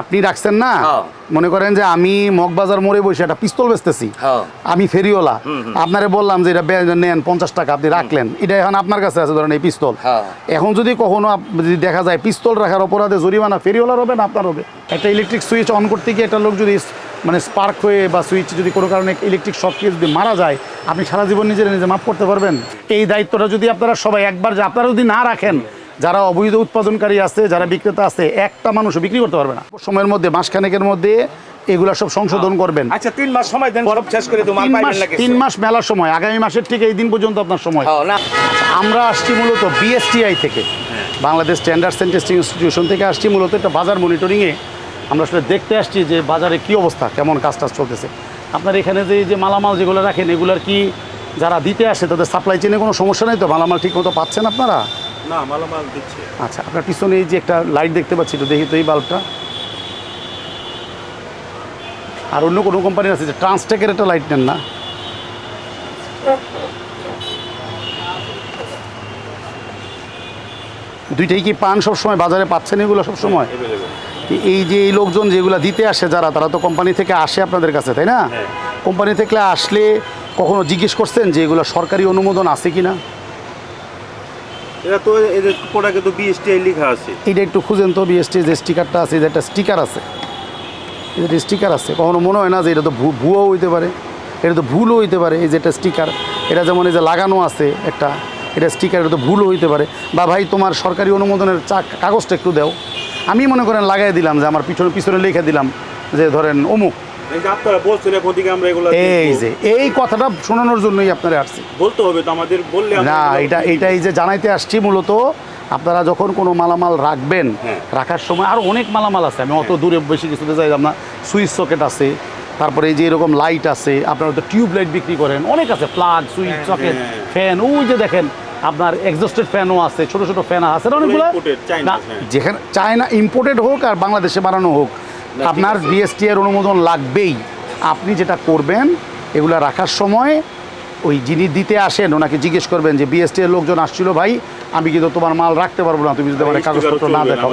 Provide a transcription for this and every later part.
আপনি রাখছেন না হ্যাঁ। মনে করেন যে আমি মগবাজার মোড়ে বসে একটা পিস্তল বেচতেছি। হ্যাঁ। আমি ফেরিওয়ালা। আপনারে বললাম যে এটা নেন পঞ্চাশ টাকা আপনি রাখলেন। এটা এখন আপনার কাছে আছে ধরেন এই পিস্তল। হ্যাঁ। এখন যদি কখনো যদি দেখা যায় পিস্তল রাখার অপরাধে জরিমানা ফেরিওয়ালার হবে না আপনার হবে? একটা ইলেকট্রিক সুইচ অন করতে গিয়ে একটা লোক যদি মানে স্পার্ক হয়ে বা সুইচ যদি কোনো কারণে ইলেকট্রিক শক খেয়ে যদি মারা যায় আপনি সারা জীবন নিজের নিজে মাফ করতে পারবেন? এই দায়িত্বটা যদি আপনারা সবাই একবার যে আপনারা যদি না রাখেন যারা অবৈধ উৎপাদনকারী আছে যারা বিক্রেতা আছে একটা মানুষও বিক্রি করতে পারবে না। সময়ের মধ্যে মাসখানেকের মধ্যে এগুলা সব সংশোধন করবেন। আচ্ছা তিন মাস সময় দেন সব শেষ করে তিন মাস মেলার সময় আগামী মাসের ঠিক এই দিন পর্যন্ত আপনার সময়। আমরা আসছি মূলত বিএসটিআই থেকে। Bangladesh standards and testing institution থেকে আসছি মূলত একটা বাজার মনিটরিংয়ে আমরা আসলে দেখতে আসছি যে বাজারে কি অবস্থা কেমন কাজ টাজ চলতেছে। আপনার এখানে যে যে মালামাল যেগুলো রাখেন এগুলোর কি যারা দিতে আসে তাদের সাপ্লাই চেনে কোনো সমস্যা নেই তো? মালামাল ঠিক মতো পাচ্ছেন আপনারা? না মালামাল দিচ্ছে। আচ্ছা আপনার পিছনে এই যে একটা লাইট দেখতে পাচ্ছি তো দেখি তো এই বাল্বটা আর অন্য কোনো কোম্পানি আছে যে ট্রান্সটেকের একটা লাইট নেন না? দুইটাই কি পান সবসময়? বাজারে পাচ্ছেন এগুলো সবসময়? এই যে এই লোকজন যেগুলো দিতে আসে যারা তারা তো কোম্পানি থেকে আসে আপনাদের কাছে তাই না? হ্যাঁ। কোম্পানি থেকে আসলে কখনো জিজ্ঞেস করছেন যে এগুলো সরকারি অনুমোদন আছে কি না এটা তো এদের প্রোডাক্টে তো বিএসটিআই লেখা আছে। এটা একটু খুঁজেন তো বিএসটি যে স্টিকারটা আছে যে একটা স্টিকার আছে। এটা স্টিকার আছে। কখনো মনে হয় না যে এটা তো ভু- ভুয়াও হইতে পারে। এটা তো ভুলও হইতে পারে, এই যে একটা স্টিকার। এটা যেমন এই যে লাগানো আছে একটা, এটা স্টিকার, এটা তো ভুলও হইতে পারে। বা ভাই, তোমার সরকারি অনুমোদনের চা কাগজটা একটু দাও। আমি মনে করেন লাগাই দিলাম যে আমার পিছনে পিছনে লিখে দিলাম যে ধরেন অমুক। এই যে আপনারা কথাটা শোনানোর জন্যই আপনারা আসছি বলতে হবে তো আমাদের বললে না এটা দিয়ে এটা এই যে জানাইতে আসছি মূলত আপনারা যখন কোনো মালামাল রাখবেন হ্যাঁ। রাখার সময় আরও অনেক মালামাল আছে। আমি অত দূরে বেশি কিছুতে যাই না। সুইচ সকেট আছে তারপরে এই যে এরকম লাইট আছে আপনারা তো টিউব লাইট বিক্রি করেন অনেক আছে প্লাগ সুইচ সকেট হ্যাঁ। ফ্যান ওই যে দেখেন আপনার এক্সস্টেড ফ্যানও আছে ছোট ছোট ফ্যান আছে। অনেকগুলো হ্যাঁ। যেখানে চায়না ইম্পোর্টেড হোক আর বাংলাদেশে বানানো হোক আপনার বিএসটি এর অনুমোদন লাগবেই। আপনি যেটা করবেন এগুলো রাখার সময় ওই যিনি দিতে আসেন ওনাকে জিজ্ঞেস করবেন যে বিএসটি এর লোকজন আসছিল ভাই আমি কিন্তু তোমার মাল রাখতে পারব না তুমি যদি আমার কাগজপত্র না দেখাও।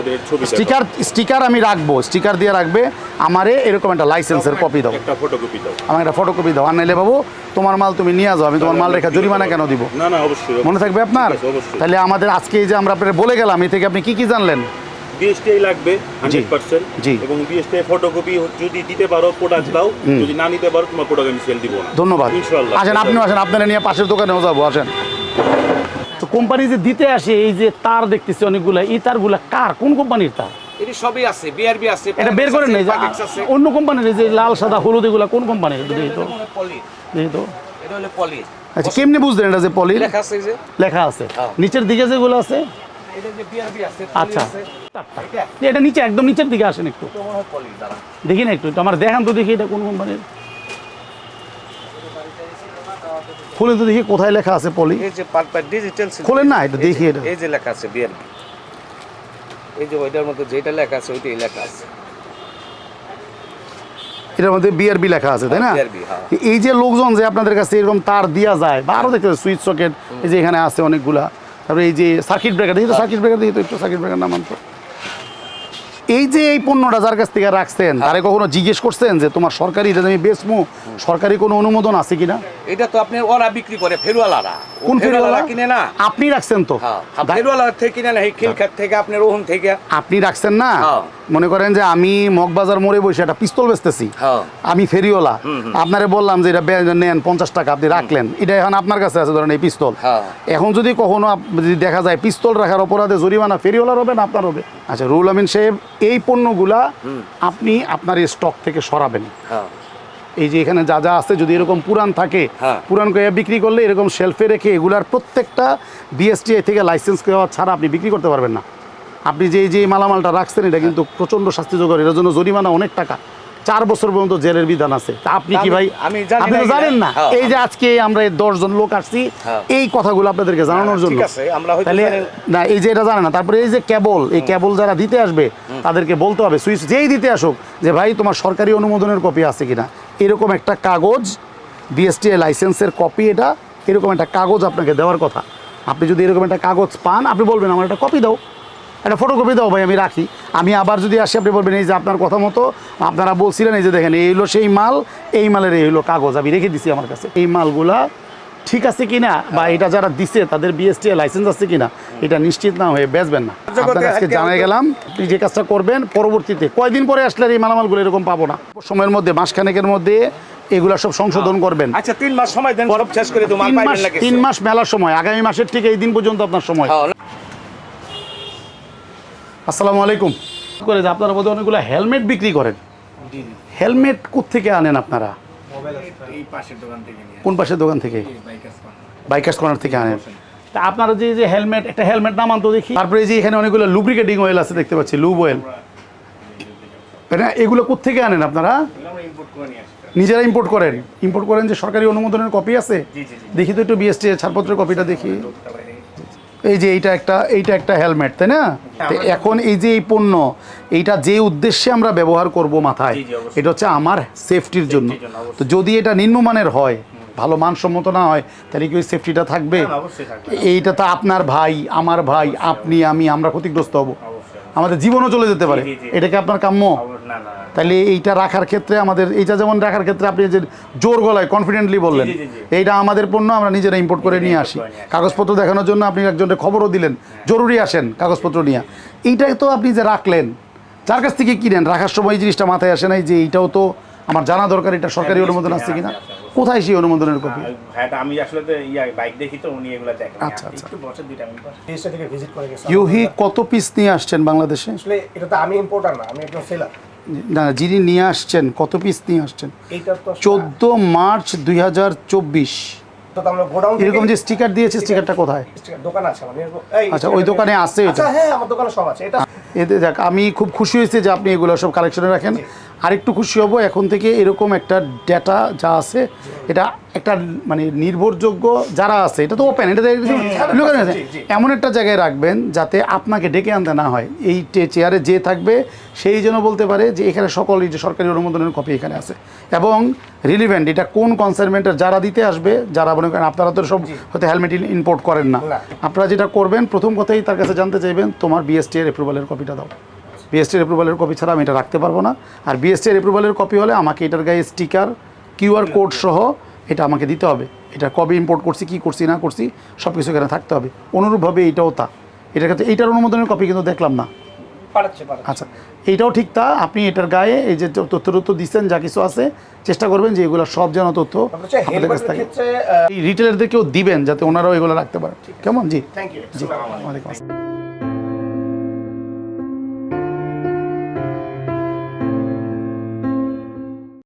স্টিকার স্টিকার আমি রাখব স্টিকার দিয়ে রাখবে আমারে এরকম একটা লাইসেন্সের কপি দাও। একটা ফটোকপি দাও। আমার একটা ফটোকপি দাও। আর নাইলে বাবু তোমার মাল তুমি নিয়ে যাও আমি তোমার মাল রেখা জরিমানা কেন দিব? না না অবশ্যই মনে থাকবে আপনার? তাহলে আমাদের আজকে এই যে আমরা আপনার বলে গেলাম এ থেকে আপনি কি কি জানলেন? বিএসটিআই লাগবে হান্ড্রেড পার্সেন্ট এবং বিএসটিআই ফটোকপি যদি দিতে পারো প্রোডাক্ট দাও। যদি না নিতে পারো তোমার প্রোডাক্ট আমি সেল দিব না। ধন্যবাদ। ইনশাআল্লাহ। আসেন আপনিও আসেন আপনারা নিয়ে পাশের দোকানেও যাব আসেন। তো কোম্পানি যে দিতে আসে এই যে তার দেখতেছি অনেকগুলো এই তারগুলা কার? কোন কোম্পানির তার? এটি সবই আছে বিআরবি আছে এটা বের অন্য কোম্পানির যে লাল সাদা হলুদ এগুলা কোন কোম্পানির দেখি তো। দেখি তো। এটা হলো পলি আচ্ছা কেমনি বুঝলেন এটা যে পলির লেখা আছে যে। লেখা আছে। হ্যাঁ। নিচের দিকে যেগুলো আছে এটা বিআরবি আচ্ছা। এটা নিচে একদম নিচের দিকে আসেন একটু। তো হয় পলি দ্বারা দেখি না একটু একটু আমার দেখান তো দেখি এটা কোন কোম্পানির। খুলে তো দেখি কোথায় লেখা আছে পলি। এই যে পারপার ডিজিটাল খোলেন না, এটা দেখি এটা। এই যে লেখা আছে বিআরবি এই যে ওইটার মধ্যে যেটা লেখা আছে ওইটাই লেখা আছে। এটার মধ্যে বিআরবি লেখা আছে তাই না? হ্যাঁ। এই যে লোকজন যে আপনাদের কাছে এরকম তার দেওয়া যায় বা আরও দেখতে সুইচ সকেট এই যে এখানে আছে অনেকগুলা। তারপরে এই যে সার্কিট ব্রেকার দেখি তো সার্কিট ব্রেকার দেখি তো একটু সার্কিট ব্রেকার নামান তো এই যে এই পণ্যটা যার কাছ থেকে রাখছেন তারে কখনো জিজ্ঞেস করছেন যে তোমার সরকারি এটা আমি বেচমু সরকারি কোনো অনুমোদন আছে কিনা? এটা তো আপনি ওরা বিক্রি করে ফেরুয়ালারা। কোন ফেরিওয়ালা কিনে না। আপনি রাখছেন তো। হ্যাঁ ফেরুয়ালা থেকে কিনে না খিলখাত থেকে আপনার ওহন থেকে। আপনি রাখছেন না? হ্যাঁ। মনে করেন যে আমি মগবাজার মোড়ে বসে একটা পিস্তল বেচতেছি। হ্যাঁ। আমি ফেরিওয়ালা। আপনারে বললাম যে এটা নেন পঞ্চাশ টাকা আপনি রাখলেন। এটা এখন আপনার কাছে আছে ধরেন এই পিস্তল। হ্যাঁ। এখন যদি কখনো যদি দেখা যায় পিস্তল রাখার অপরাধে জরিমানা ফেরিওয়ালার হবে না আপনার হবে? আচ্ছা রুল আমিন সাহেব এই পণ্যগুলা আপনি আপনার স্টক থেকে সরাবেন। হ্যাঁ। এই যে এখানে যা যা আছে যদি এরকম পুরান থাকে হ্যাঁ। পুরান করে বিক্রি করলে এরকম শেলফে রেখে এগুলার প্রত্যেকটা বিএসটিআই থেকে লাইসেন্স দেওয়া ছাড়া আপনি বিক্রি করতে পারবেন না। আপনি যে যে মালামালটা রাখছেন এটা কিন্তু প্রচণ্ড শাস্তিযোগ্য এটার জন্য জরিমানা অনেক টাকা। চার বছর পর্যন্ত জেলের বিধান আছে। আপনি কি ভাই আপনি তো জানেন না। হ্যাঁ, এই যে আজকে আমরা দশজন লোক আসছি হ্যাঁ। এই কথাগুলো আপনাদেরকে জানানোর জন্য। তাহলে না এই যে এটা জানে না তারপরে এই যে কেবল এই কেবল যারা দিতে আসবে তাদেরকে বলতে হবে সুইচ যেই দিতে আসুক যে ভাই তোমার সরকারি অনুমোদনের কপি আছে কিনা। এরকম একটা কাগজ বিএসটিআই লাইসেন্সের কপি এটা, এরকম একটা কাগজ আপনাকে দেওয়ার কথা। আপনি যদি এরকম একটা কাগজ পান, আপনি বলবেন, আমার একটা কপি দাও। একটা ফটোকপি দাও ভাই, আমি রাখি। আমি আবার যদি আসি, আপনি বলবেন, এই যে আপনার কথা মতো আপনারা বলছিলেন, এই যে দেখেন, এই হলো সেই মাল, এই মালের এই হলো কাগজ, আমি রেখে দিছি আমার কাছে। এই মালগুলা ঠিক আছে কিনা? বা এটা যারা দিছে, তাদের বিএসটি লাইসেন্স আছে কিনা? এটা নিশ্চিত না হয়ে বেচবেন না। আপনার আজকে জানাই গেলাম আপনি যে কাজটা করবেন পরবর্তীতে কয়দিন পরে আসলে এই মালামালগুলো এরকম পাবো না। সময়ের মধ্যে মাসখানেকের মধ্যে এগুলা সব সংশোধন করবেন। আচ্ছা তিন মাস সময় দেন সব শেষ করে তিন মাস কিছু। তিন মাস মেলার সময় আগামী মাসের ঠিক এই দিন পর্যন্ত আপনার সময়। হ্যাঁ, আসসালামু আলাইকুম। করে যে আপনারা বোধহয় অনেকগুলো হেলমেট বিক্রি করেন। হেলমেট থেকে আনেন আপনারা? কোন পাশের দোকান থেকে? বাইকার্স কর্নার থেকে আনেন। তা আপনারা যে যে হেলমেট একটা হেলমেট নামান তো দেখি। তারপরে যে এখানে অনেকগুলো লুব্রিকেটিং অয়েল আছে দেখতে পাচ্ছি লুব অয়েল এটা এগুলো থেকে আনেন আপনারা? নিজেরা ইম্পোর্ট করেন? ইম্পোর্ট করেন যে সরকারি অনুমোদনের কপি আছে? দেখি তো একটু বিএসটি ছাড়পত্রের কপিটা দেখি। এই যে এইটা একটা এইটা একটা হেলমেট তাই না? তো এখন এই যে এই পণ্য এইটা যে উদ্দেশ্যে আমরা ব্যবহার করব মাথায় এটা হচ্ছে আমার সেফটির জন্য। তো যদি এটা নিম্নমানের হয় ভালো মানসম্মত না হয় তাহলে কি ওই সেফটিটা থাকবে? এইটা তো আপনার ভাই আমার ভাই আপনি আমি আমরা ক্ষতিগ্রস্ত হব। আমাদের জীবনও চলে যেতে পারে। এটা কি আপনার কাম্য? তাহলে এইটা রাখার ক্ষেত্রে আমাদের এইটা যেমন রাখার ক্ষেত্রে আপনি যে জোর গলায় কনফিডেন্টলি বললেন এইটা আমাদের পণ্য আমরা নিজেরা ইম্পোর্ট করে নিয়ে আসি। কাগজপত্র দেখানোর জন্য আপনি একজনের খবরও দিলেন জরুরি আসেন কাগজপত্র নিয়ে। এইটাই তো আপনি যে রাখলেন যার কাছ থেকে কিনেন রাখার সময় এই জিনিসটা মাথায় আসে নাই যে এইটাও তো আমার জানা দরকার এটা সরকারি অনুমোদন আছে কিনা? কোথায় সেই অনুমোদনের কপি? হ্যাঁ আমি আসলে তো ইয়া বাইক দেখি তো উনি এগুলো দেখেন আচ্ছা, আচ্ছা। একটু বছর দুইটা আমি দেশটা থেকে ভিজিট করে গেছে। ইউহি কত পিস নিয়ে আসছেন বাংলাদেশে? আসলে এটা তো আমি ইম্পোর্টার না আমি একজন সেলার না যিনি নিয়ে আসছেন কত পিস নিয়ে আসছেন? চোদ্দ মার্চ দুই হাজার চব্বিশ। তো আমরা গোডাউন এরকম যে স্টিকার দিয়েছে স্টিকারটা কোথায়? দোকান আছে আচ্ছা, ওই দোকানে আছে এটা? আচ্ছা হ্যাঁ আমার দোকানে সব আছে এটা এতে দেখ আমি খুব খুশি হয়েছি যে আপনি এগুলো সব কালেকশনে রাখেন। আরেকটু খুশি হব এখন থেকে এরকম একটা ডেটা যা আছে এটা একটা মানে নির্ভরযোগ্য যারা আছে এটা তো ওপেন এটা তো আছে। এমন একটা জায়গায় রাখবেন যাতে আপনাকে ডেকে আনতে না হয়। এই চেয়ারে যে থাকবে সেই জন্য বলতে পারে যে এখানে সকল এই যে সরকারি অনুমোদনের কপি এখানে আছে। এবং রিলিভেন্ট এটা কোন কনসাইনমেন্টের যারা দিতে আসবে যারা মনে করেন আপনারা তো সব হয়তো হেলমেট ইম্পোর্ট করেন না। না। আপনারা যেটা করবেন প্রথম কথাই তার কাছে জানতে চাইবেন তোমার বিএসটি এর অ্যাপ্রুভালের কপিটা দাও। বিএসটির অ্যাপ্রুভালের কপি ছাড়া আমি এটা রাখতে পারব না। আর বিএসটির অ্যাপ্রুভালের কপি হলে আমাকে এটার গায়ে স্টিকার কিউআর কোড সহ এটা আমাকে দিতে হবে। এটা কবে ইম্পোর্ট করছি কি করছি না করছি সব কিছু এখানে থাকতে হবে। অনুরূপভাবে এইটাও তা। এটার কাছে এইটার অনুমোদনের কপি কিন্তু দেখলাম না। আচ্ছা এইটাও ঠিক তা। আপনি এটার গায়ে এই যে তথ্য তথ্য দিচ্ছেন যা কিছু আছে চেষ্টা করবেন যে এগুলো সব যেন তথ্য আপনাদের কাছে থাকে। ক্ষেত্রে রিটেলারদেরকেও দিবেন যাতে ওনারাও এগুলো রাখতে পারেন কেমন? জি। Thank you G.